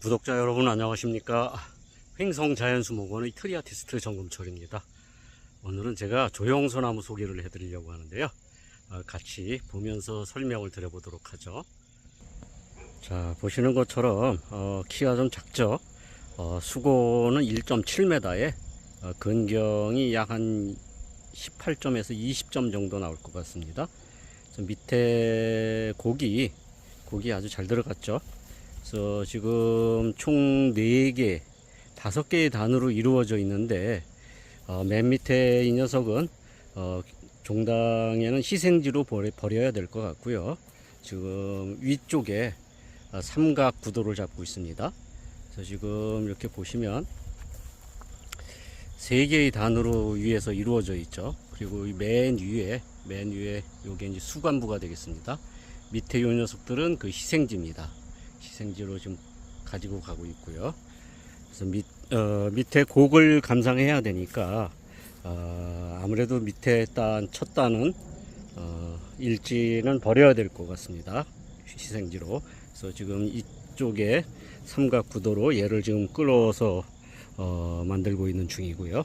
구독자 여러분 안녕하십니까? 횡성자연수목원의 트리아티스트 정금철입니다. 오늘은 제가 조영소나무 소개를 해드리려고 하는데요. 어, 같이 보면서 설명을 드려보도록 하죠. 자 보시는 것처럼 어, 키가 좀 작죠? 어, 수고는 1.7m에 어, 근경이 약 한 18점에서 20점 정도 나올 것 같습니다. 밑에 곡이 곡이 아주 잘 들어갔죠 그래서 지금 총 4개, 5개의 단으로 이루어져 있는데 어, 맨 밑에 이 녀석은 어, 종당에는 희생지로 버려, 버려야 될 것 같고요. 지금 위쪽에 어, 삼각 구도를 잡고 있습니다. 그래서 지금 이렇게 보시면 세 개의 단으로 위에서 이루어져 있죠. 그리고 이맨 위에 맨 위에 요게 이제 수관부가 되겠습니다. 밑에 요 녀석들은 그 희생지입니다. 희생지로 지금 가지고 가고 있고요. 그래서 밑, 어, 밑에 곡을 감상해야 되니까 어, 아무래도 밑에 딴첫 단은 어, 일지는 버려야 될 것 같습니다. 희생지로. 그래서 지금 이쪽에 삼각 구도로 얘를 지금 끌어서 어, 만들고 있는 중이고요.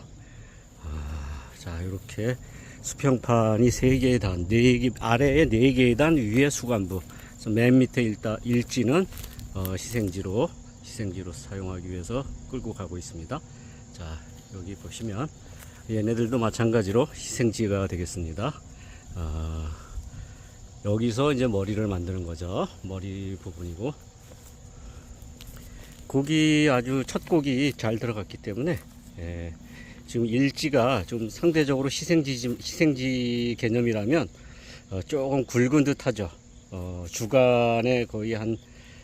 아, 자 이렇게 수평판이 세 개의 단, 네 개, 아래에 네 개의 단, 위에 수관부. 그래서 맨 밑에 일단 일지는 어, 희생지로 희생지로 사용하기 위해서 끌고 가고 있습니다. 자 여기 보시면 얘네들도 마찬가지로 희생지가 되겠습니다. 어, 여기서 이제 머리를 만드는 거죠. 머리 부분이고 곡이 아주 첫 곡이 잘 들어갔기 때문에 예, 지금 일지가 좀 상대적으로 희생지 희생지 개념이라면 어, 조금 굵은 듯하죠. 어, 주간에 거의 한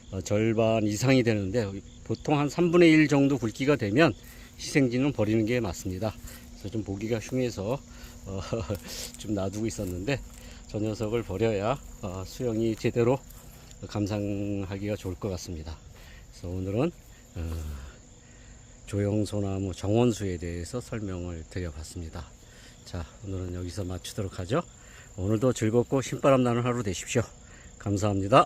어, 절반 이상이 되는데 보통 한 3분의 1 정도 굵기가 되면 희생지는 버리는 게 맞습니다. 그래서 좀 보기가 흉해서 어, 좀 놔두고 있었는데 저 녀석을 버려야 어, 수영이 제대로 감상하기가 좋을 것 같습니다. 그래서 오늘은 어, 조영소나무 정원수에 대해서 설명을 드려봤습니다. 자 오늘은 여기서 마치도록 하죠. 오늘도 즐겁고 신바람 나는 하루 되십시오. 감사합니다.